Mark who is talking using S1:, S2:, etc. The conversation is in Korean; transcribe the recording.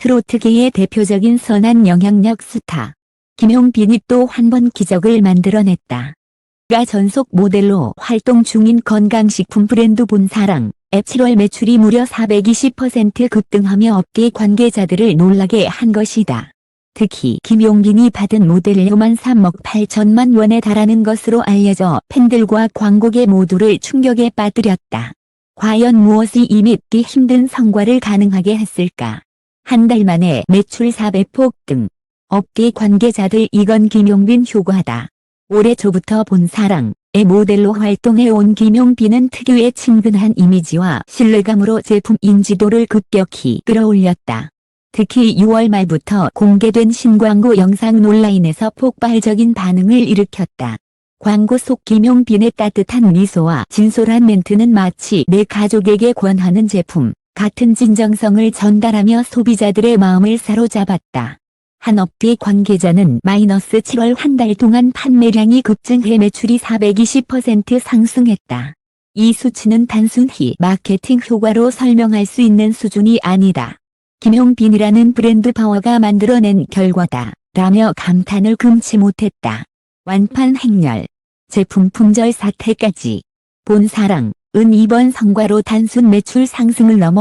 S1: 트로트계의 대표적인 선한 영향력 스타. 김용빈이 또 한 번 기적을 만들어냈다. 가 전속 모델로 활동 중인 건강식품 브랜드 본사랑 앱 7월 매출이 무려 420% 급등하며 업계 관계자들을 놀라게 한 것이다. 특히 김용빈이 받은 모델료만 3억 8천만 원에 달하는 것으로 알려져 팬들과 광고계 모두를 충격에 빠뜨렸다. 과연 무엇이 이 믿기 힘든 성과를 가능하게 했을까? 한 달 만에 매출 4배 폭 등. 업계 관계자들 이건 김용빈 효과다. 올해 초부터 본사랑의 모델로 활동해온 김용빈은 특유의 친근한 이미지와 신뢰감으로 제품 인지도를 급격히 끌어올렸다. 특히 6월 말부터 공개된 신광고 영상 온라인에서 폭발적인 반응을 일으켰다. 광고 속 김용빈의 따뜻한 미소와 진솔한 멘트는 마치 내 가족에게 권하는 제품 같은 진정성을 전달하며 소비자들의 마음을 사로잡았다. 한 업계 관계자는 마이너스 7월 한 달 동안 판매량이 급증해 매출이 420% 상승했다. 이 수치는 단순히 마케팅 효과로 설명할 수 있는 수준이 아니다. 김용빈이라는 브랜드 파워가 만들어낸 결과다. 라며 감탄을 금치 못했다. 완판 행렬, 제품 품절 사태까지. 본사랑, 은 이번 성과로 단순 매출 상승을 넘어